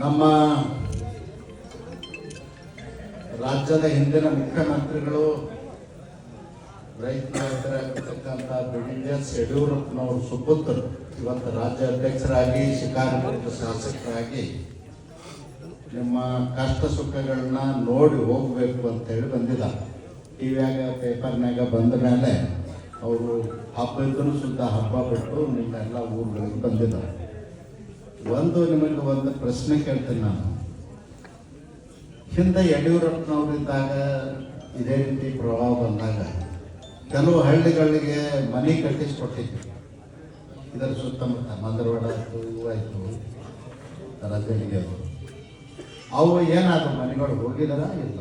ನಮ್ಮ ರಾಜ್ಯದ ಹಿಂದಿನ ಮುಖ್ಯಮಂತ್ರಿಗಳು ರೈತ ನಾಯಕರಾಗಿರ್ತಕ್ಕಂಥ ಬಿ ಡಿ ಎಸ್ ಯಡಿಯೂರಪ್ಪನವರು ಸುಪುತ್ರರು ಇವತ್ತು ರಾಜ್ಯ ಅಧ್ಯಕ್ಷರಾಗಿ ಶಿಕಾರಿಪುರದ ಶಾಸಕರಾಗಿ ನಿಮ್ಮ ಕಷ್ಟ ಸುಖಗಳನ್ನ ನೋಡಿ ಹೋಗಬೇಕು ಅಂತೇಳಿ ಬಂದಿದ್ದಾರೆ. ಟಿವಿಯಾಗ ಪೇಪರ್ನಾಗ ಬಂದ ಮೇಲೆ ಅವರು ಹಬ್ಬ ಇದ್ರೂ ಸುದ್ದ ಹಬ್ಬ ಬಿಟ್ಟು ನಿಮ್ಮೆಲ್ಲ ಊರುಗಳಿಗೆ ಬಂದಿದ್ದಾರೆ. ಒಂದು ನಿಮಗೆ ಒಂದು ಪ್ರಶ್ನೆ ಕೇಳ್ತೀನಿ ನಾನು. ಹಿಂದೆ ಯಡಿಯೂರಪ್ಪನವರಿದ್ದಾಗ ಇದೇ ರೀತಿ ಪ್ರಭಾವ ಬಂದಾಗ ಕೆಲವು ಹಳ್ಳಿಗಳಿಗೆ ಮನೆ ಕಟ್ಟಿಸ್ಕೊಟ್ಟಿದ್ವಿ ಇದರ ಸುತ್ತಮುತ್ತ ಮಂದರವಾಡ ಆಯಿತು ಇವು ಆಯಿತು ರಜನಿಗೆ ಅದು. ಅವು ಏನಾದ್ರು ಮನೆಗಳು ಹೋಗಿದಾರ ಇಲ್ಲ?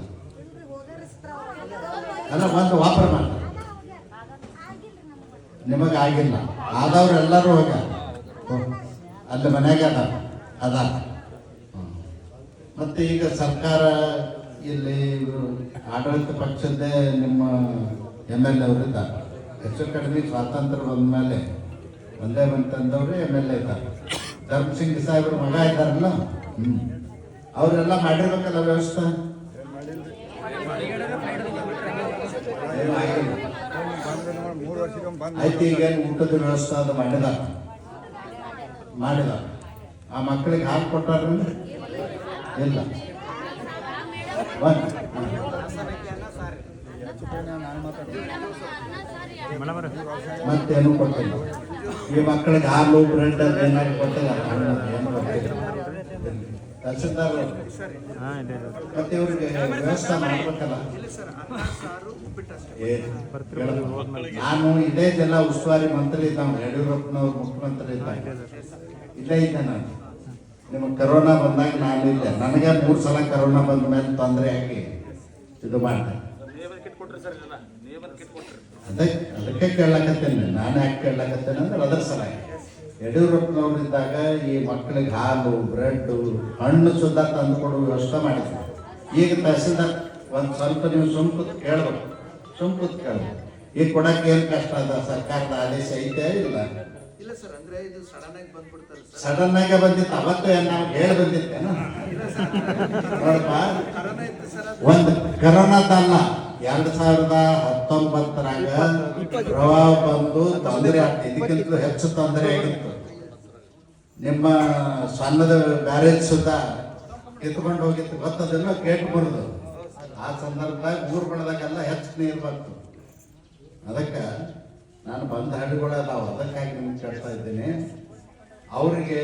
ಅಲ್ಲ ಒಂದು ವಾಪರ ಮಾಡ್ತಾರೆ. ನಿಮಗೆ ಆಗಿಲ್ಲ. ಆದವ್ರು ಎಲ್ಲರೂ ಹೋಗ್ಯಾರ. ಅಲ್ಲಿ ಮನೆಯಾಗ ಅದ. ಅದ. ಮತ್ತೆ ಈಗ ಸರ್ಕಾರ ಇಲ್ಲಿ ಆಡಳಿತ ಪಕ್ಷದ್ದೇ ನಿಮ್ಮ ಎಂ ಎಲ್ ಎ ಅವರು ಇದ್ದಾರೆ. ಹೆಚ್ಚು ಕಡಿಮೆ ಸ್ವಾತಂತ್ರ್ಯ ಬಂದ್ಮೇಲೆ ಒಂದೇ ಬಂತಂದವ್ರು ಎಂ ಎಲ್ ಎ ಇದ್ದಾರೆ. ಧರ್ಮಸಿಂಗ್ ಸಾಹೇಬ್ರ ಮಗ ಇದ್ದಾರಲ್ಲ? ಹ್ಮ್. ಅವರೆಲ್ಲ ಮಾಡಿರ್ಬೇಕಲ್ಲ ವ್ಯವಸ್ಥೆ? ಐತಿ ಬಂದು ಈಗ ಊಟದ ವ್ಯವಸ್ಥೆ ಅದು ಮಾಡಿದ. ಮಾಡಿದ. ಆ ಮಕ್ಕಳಿಗೆ ಹಾಲು ಕೊಟ್ಟಾರ ಇಲ್ಲ. ಮತ್ತೇನು ಕೊಟ್ಟಿಲ್ಲ. ಈ ಮಕ್ಕಳಿಗೆ ಹಾಲು, ಬ್ರೆಡ್ ಅಂತ ಏನಾದ್ರು ಕೊಟ್ಟಿಲ್ಲ. ನಾನು ಇದೇ ಜಿಲ್ಲಾ ಉಸ್ತುವಾರಿ ಮಂತ್ರಿ ಇದ್ದಾವೆ ಯಡಿಯೂರಪ್ಪನವ್ರು ಮುಖ್ಯಮಂತ್ರಿ ಇದ್ದಾಗ ಇಲ್ಲೇ ಇದ್ದೆ ನಾನು ನಿಮಗೆ ಕರೋನಾ ಬಂದಾಗ ನಾನು ಇದ್ದೆ ನನಗೆ ಮೂರು ಸಲ ಕರೋನಾ ಬಂದ ಮೇಲೆ ತೊಂದರೆ ಆಗಿ ಇದು ಮಾಡಿದೆ. ಅದಕ್ಕೆ ಅದಕ್ಕೆ ಕೇಳಕತ್ತೇನೆ. ನಾನು ಯಾಕೆ ಕೇಳಕತ್ತೇನೆ ಅಂದ್ರೆ ಅದರ ಸಲ ಯಡಿಯೂರಪ್ಪನವ್ರಿದ್ದಾಗ ಈ ಮಕ್ಕಳಿಗೆ ಹಾಲು ಬ್ರೆಡ್ ಹಣ್ಣು ಸುದ್ದ ತಂದು ಕೊಡುವ ವ್ಯವಸ್ಥೆ ಮಾಡಿದ್ರು. ಈಗ ತಹಸೀಲ್ದಾರ್, ಒಂದು ಸ್ವಲ್ಪ ನೀವು ಸುಮ್ಕು ಕೇಳಬೇಕು. ಸುಮ್ಕುತ್ ಕೇಳ್ಬೇಕು. ಈಗ ಕೊಡಕ್ಕೆ ಏನು ಕಷ್ಟ ಅದ? ಸರ್ಕಾರದ ಆದೇಶ ಐತೆ ಇಲ್ಲ. ಇಲ್ಲ ಸರ್ ಅಂದ್ರೆ ಇದು ಸಡನ್ ಆಗಿ ಬಂದ್ಬಿಡ್ತಾರೆ ಸರ್. ಸಡನ್ ಆಗಿ ಬಂದಿತ್ತು ಅವತ್ತು ಏನ್ ನಾವು ಹೇಳಿ ಬಂದಿತ್ತೇನು? ನೋಡಪ್ಪ. ಒಂದು ಕರೋನಾದಲ್ಲ ಎರಡ್ ಸಾವಿರದ ಹತ್ತೊಂಬತ್ತರಾಗ ಪ್ರವಾಹ ಬಂದು ತೊಂದರೆ ಆಗ್ತದೆ ಇದಕ್ಕಿಂತಲೂ ಹೆಚ್ಚು ತೊಂದರೆ ಆಗಿತ್ತು. ನಿಮ್ಮ ಸಣ್ಣದ ಬ್ಯಾರೇಜ್ ಸುತ್ತ ಕಿತ್ಕೊಂಡು ಹೋಗಿತ್ತು. ಗೊತ್ತದಿಲ್ಲ ಗೇಟ್ ಆ ಸಂದರ್ಭದಾಗ ಊರುಗಳದಾಗೆಲ್ಲ ಹೆಚ್ಚು ನೀರು ಬಂತು. ಅದಕ್ಕೆ ನಾನು ಬಂದ ಹಳ್ಳಿಗಳು ಅದಾವ ಅದಕ್ಕಾಗಿ ನಿಮ್ಗೆ ಕೇಳ್ತಾ ಇದ್ದೀನಿ. ಅವರಿಗೆ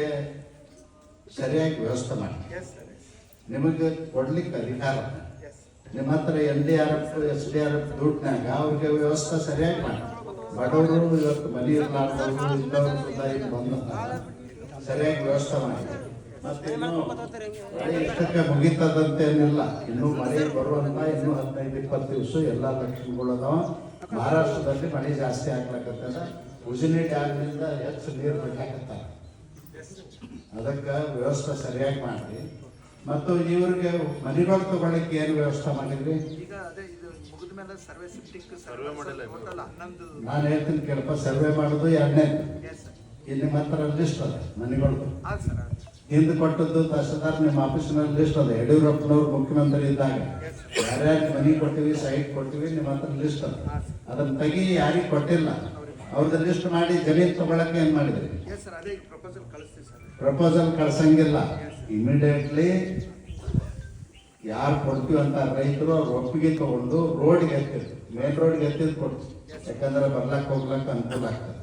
ಸರಿಯಾಗಿ ವ್ಯವಸ್ಥೆ ಮಾಡಿ. ನಿಮಗೆ ಕೊಡ್ಲಿಕ್ಕೆ ಅಧಿಕಾರ. ನಿಮ್ಮ ಹತ್ರ N D R F S D R F ದುಡ್ಡಿನಾಗ ಅವ್ರಿಗೆ ವ್ಯವಸ್ಥೆ ಸರಿಯಾಗಿ ಮಾಡಿ. ಬಡವರು ಇವತ್ತು ಮನೆ ಇರಲಾರ್ದವರು ಬಂದು ಸರಿಯಾಗಿ ವ್ಯವಸ್ಥೆ ಮಾಡಿ. ಮತ್ತೆ ಮಳೆ ಇಷ್ಟಕ್ಕೆ ಮುಗಿತದಂತೇನಿಲ್ಲ. ಇನ್ನೂ ಮಳೆ ಬರುವಂತ ಇನ್ನೂ ಹದಿನೈದು ಇಪ್ಪತ್ತು ದಿವಸ ಎಲ್ಲ ಲಕ್ಷಣಗಳು ಅದಾವ. ಮಹಾರಾಷ್ಟ್ರದಲ್ಲಿ ಮಳೆ ಜಾಸ್ತಿ ಆಗ್ಲಕತ್ತದ. ಉಜಿನಿ ಡ್ಯಾಮ್ನಿಂದ ಹೆಚ್ಚು ನೀರು ಬೇಕಾಗತ್ತಾವ ಅದಕ್ಕೆ ವ್ಯವಸ್ಥೆ ಸರಿಯಾಗಿ ಮಾಡಿ ಮತ್ತು ಇವ್ರಿಗೆ ಮನೆಗಳು ತಗೊಳಕ್ಕೆ ಏನು ವ್ಯವಸ್ಥೆ ಮಾಡಿದ್ರಿ? ಈಗ ಅದೇ ಇದು ಮುಗಿದ ಮೇಲೆ ಸರ್ವೆ ಶಿಫ್ಟಿಂಗ್ ಸರ್ವೆ ಮಾಡಲ್ಲ ಟೋಟಲ್ ಹನ್ನೊಂದು ನಾನು ಹೇಳ್ತೀನಿ ಕೇಳಪ್ಪ ಸರ್ವೆ ಮಾಡೋದು ಎರಡನೇ ಇಲ್ಲಿ ಮಾತ್ರ ಹತ್ರ ಲಿಸ್ಟ್ ಅದ ಮನೆಗಳು ಹಿಂದೆ ಕೊಟ್ಟದ್ದು ತಹಸೀಲ್ದಾರ್ ನಿಮ್ಮ ಆಫೀಸಿನಲ್ಲಿ ಲಿಸ್ಟ್ ಅದ. ಯಡಿಯೂರಪ್ಪನವ್ರು ಮುಖ್ಯಮಂತ್ರಿ ಇದ್ದಾಗ ಯಾರ್ಯಾರು ಮನೆ ಕೊಟ್ಟಿವಿ ಸೈಟ್ ಕೊಟ್ಟಿವಿ ನಿಮ್ಮ ಹತ್ರ ಲಿಸ್ಟ್ ಅದ. ಅದನ್ನ ತೆಗಿ ಯಾರಿಗೆ ಕೊಟ್ಟಿಲ್ಲ ಅವ್ರದ್ದು ಲಿಸ್ಟ್ ಮಾಡಿ ಜಮೀನು ತಗೊಳಕ್ಕೆ ಏನ್ ಮಾಡಿದ್ರಿ? ಎಸ್ ಸರ್ ಅದೇ ಈಗ ಪ್ರಪೋಸಲ್ ಕಳಿಸ್ತೀವಿ ಸರ್ ಪ್ರಪೋಸಲ್ ಕಳ್ಸಂಗಿಲ್ಲ. ಇಮಿಡಿಯೇಟ್ಲಿ ಯಾರು ಕೊಡ್ತೀವಿ ಅಂತ ರೈತರು ಅವ್ರ ಒಪ್ಪಿಗೆ ತಗೊಂಡು ರೋಡ್ಗೆ ಎತ್ತಿದ್ರು. ಮೇನ್ ರೋಡ್ಗೆ ಎತ್ತಿದ್ ಕೊಡ್ತೀವಿ. ಯಾಕಂದ್ರೆ ಬರ್ಲಕ್ ಹೋಗ್ಲಕ್ ಅನುಕೂಲ ಆಗ್ತದೆ.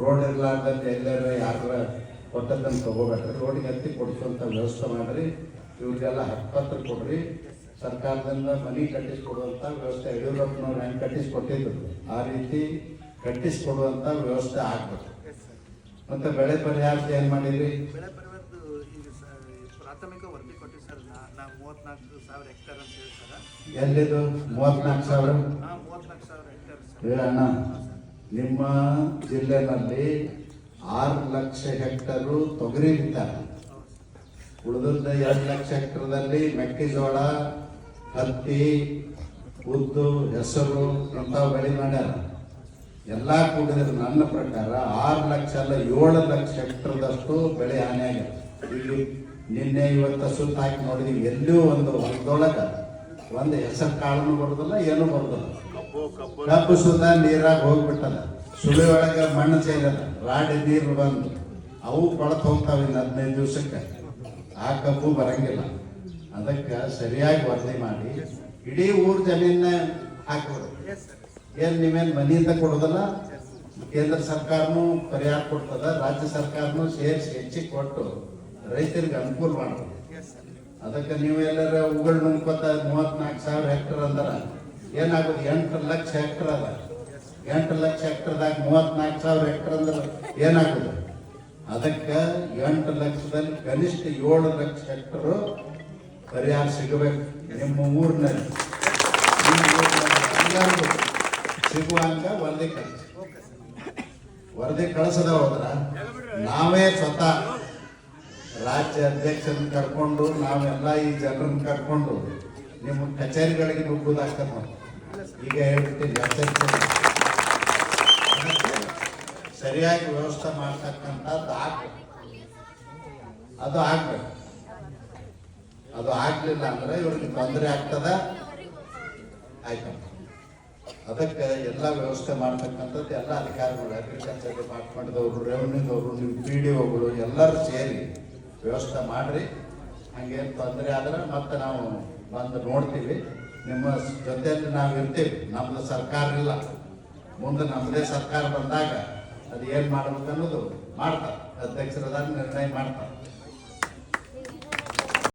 ರೋಡ್ ಇರ್ಲಾರ್ದಲ್ಲಿ ಎಲ್ಲಾರ ಯಾರ ಕೊಟ್ಟದ್ದನ್ನು ತಗೋಬೇಡ್ರಿ. ರೋಡಿಗೆ ಹತ್ತಿ ಕೊಡಿಸುವಂತ ವ್ಯವಸ್ಥೆ ಮಾಡಿರಿ. ಇವ್ರಿಗೆಲ್ಲ ಹಕ್ಕತ್ರ ಕೊಡ್ರಿ. ಸರ್ಕಾರದಿಂದ ಮನಿ ಕಟ್ಟಿಸ್ಕೊಡುವಂತ ವ್ಯವಸ್ಥೆ. ಯಡಿಯೂರಪ್ಪನವ್ರು ಹೆಂಗೆ ಕಟ್ಟಿಸ್ಕೊಟ್ಟಿದ್ರು? ಆ ರೀತಿ ಕಟ್ಟಿಸ್ಕೊಡುವಂಥ ವ್ಯವಸ್ಥೆ ಆಗ್ಬೇಕು. ಮತ್ತು ಬೆಳೆ ಪರಿಹಾರ ಏನು ಮಾಡಿದ್ರಿ? ಬೆಳೆ ಪರಿವರ್ತು ಈಗ ಸ- ಪ್ರಾಥಮಿಕ ವರದಿ ಕೊಟ್ಟಿವಿ ಸರ್. ನಾ ನಾ ಮೂವತ್ನಾಲ್ಕು ಸಾವಿರ ಹೆಕ್ಟೇರ್ ಅಂತ ಹೇಳಿ ಸರ್. ಎಲ್ಲಿದು? ಮೂವತ್ನಾಲ್ಕು ಸಾವಿರ? ಮೂವತ್ನಾಲ್ಕು ಸಾವಿರ ಹೆಕ್ಟೇರ್ ಅಣ್ಣ ನಿಮ್ಮ ಜಿಲ್ಲೆನಲ್ಲಿ ಆರು ಲಕ್ಷ ಹೆಕ್ಟರು ತೊಗರಿ ಬಿತ್ತಾರೆ ಉಳಿದ ಎರಡು ಲಕ್ಷ ಹೆಕ್ಟರ್ದಲ್ಲಿ ಮೆಕ್ಕೆಜೋಳ, ಹತ್ತಿ, ಉದ್ದು, ಹೆಸರು ಇಂಥವು ಬೆಳೆ ಮಾಡ್ಯಾರ. ಎಲ್ಲ ಕೂಡಿದ್ರೆ ನನ್ನ ಪ್ರಕಾರ ಆರು ಲಕ್ಷ ಅಲ್ಲ ಏಳು ಲಕ್ಷ ಹೆಕ್ಟರ್ದಷ್ಟು ಬೆಳೆ ಹಾನಿ ಆಗ್ಯದ ಇಲ್ಲಿ ನಿನ್ನೆ ಇವತ್ತು ಸುತ್ತ ಹಾಕಿ ನೋಡಿದೀವಿ ಎಲ್ಲೂ ಒಂದು ಹೊಲದೊಳಗೆ ಒಂದು ಹೆಸರು ಕಾಳನ್ನು ಬರೋದಿಲ್ಲ, ಏನೂ ಬರೋದಿಲ್ಲ. ಕಬ್ಬು ಸುತ್ತ ನೀರಾಗ ಹೋಗ್ಬಿಟ್ಟದ. ಸುಳಿ ಒಳಗೆ ಮಣ್ಣು ಸೇರಲ್ಲ ರಾಡಿ ನೀರು ಬಂದು ಅವು ಕೊಳತು ಹೋಗ್ತಾವೆ ಇನ್ನು ಹದಿನೈದು ದಿವಸಕ್ಕೆ. ಆ ಕಬ್ಬು ಬರಂಗಿಲ್ಲ. ಅದಕ್ಕೆ ಸರಿಯಾಗಿ ವರದಿ ಮಾಡಿ, ಇಡೀ ಊರ್ ಜಮೀನ ಹಾಕೋದು ಏನು ನೀವೇನು ಮನೆಯಿಂದ ಕೊಡೋದಲ್ಲ? ಕೇಂದ್ರ ಸರ್ಕಾರನು ಪರಿಹಾರ ಕೊಡ್ತದ, ರಾಜ್ಯ ಸರ್ಕಾರನು ಸೇರಿಸಿ ಹೆಚ್ಚಿಗೆ ಕೊಟ್ಟು ರೈತರಿಗೆ ಅನುಕೂಲ ಮಾಡೋದು ಅದಕ್ಕೆ ನೀವು ಎಲ್ಲರ ಉಗಳು ನುಂಗ್ಕೊತ ಮೂವತ್ನಾಲ್ಕು ಸಾವಿರ ಹೆಕ್ಟರ್ ಅಂದ್ರ, ಏನಾಗೋದು? ಎಂಟು ಲಕ್ಷ ಹೆಕ್ಟರ್ ಅದ. ಎಂಟು ಲಕ್ಷ ಹೆಕ್ಟರ್ದಾಗ ಮೂವತ್ನಾಲ್ಕು ಸಾವಿರ ಹೆಕ್ಟರ್ ಅಂದ್ರೆ ಏನಾಗ್ತದೆ? ಅದಕ್ಕೆ ಎಂಟು ಲಕ್ಷದಲ್ಲಿ ಕನಿಷ್ಠ ಏಳು ಲಕ್ಷ ಹೆಕ್ಟರ್ ಪರಿಹಾರ ಸಿಗಬೇಕು ನಿಮ್ಮ ಊರಿನಲ್ಲಿ. ಸಿಗುವಂಗ ವರದಿ ಕಳಿಸಿ ವರದಿ ಕಳಿಸದ ಹೋದ್ರ ನಾವೇ ಸ್ವತಃ ರಾಜ್ಯ ಅಧ್ಯಕ್ಷರನ್ನ ಕರ್ಕೊಂಡು ನಾವೆಲ್ಲ ಈ ಜನರನ್ನ ಕರ್ಕೊಂಡು ನಿಮ್ಮ ಕಚೇರಿಗಳಿಗೆ ನುಗ್ಗುದಾಗ್ತದೆ ನೋಡಿ ಈಗ ಹೇಳ್ಬಿಟ್ಟು ಸರಿಯಾಗಿ ವ್ಯವಸ್ಥೆ ಮಾಡ್ತಕ್ಕಂಥದ್ದು ಆಗ್ಬೇಕು ಅದು ಆಗ್ಬೇಕು ಅದು ಆಗ್ಲಿಲ್ಲ ಅಂದ್ರೆ ಇವ್ರಿಗೆ ತೊಂದರೆ ಆಗ್ತದ? ಆಯ್ತು. ಅದಕ್ಕೆ ಎಲ್ಲ ವ್ಯವಸ್ಥೆ ಮಾಡ್ತಕ್ಕಂಥದ್ದು ಎಲ್ಲ ಅಧಿಕಾರಿಗಳು ಅಗ್ರಿಕಲ್ಚರ್ ಡಿಪಾರ್ಟ್ಮೆಂಟ್ದವರು ರೆವೆನ್ಯೂದವರು ನಿಮ್ಮ ಪಿ ಡಿ ಒಗಳು ಎಲ್ಲರೂ ಸೇರಿ ವ್ಯವಸ್ಥೆ ಮಾಡ್ರಿ. ಹಂಗೇನು ತೊಂದರೆ ಆದ್ರೆ ಮತ್ತೆ ನಾವು ಬಂದು ನೋಡ್ತೀವಿ. ನಿಮ್ಮ ಜೊತೆಯಲ್ಲಿ ನಾವು ಇರ್ತೀವಿ ನಮ್ದು ಸರ್ಕಾರ ಇಲ್ಲ. ಮುಂದೆ ನಮ್ಮದೇ ಸರ್ಕಾರ ಬಂದಾಗ ಅದು ಏನು ಮಾಡಬೇಕನ್ನೋದು ಮಾಡ್ತಾರೆ. ಅಧ್ಯಕ್ಷರದಾಗ ನಿರ್ಣಯ ಮಾಡ್ತಾರೆ.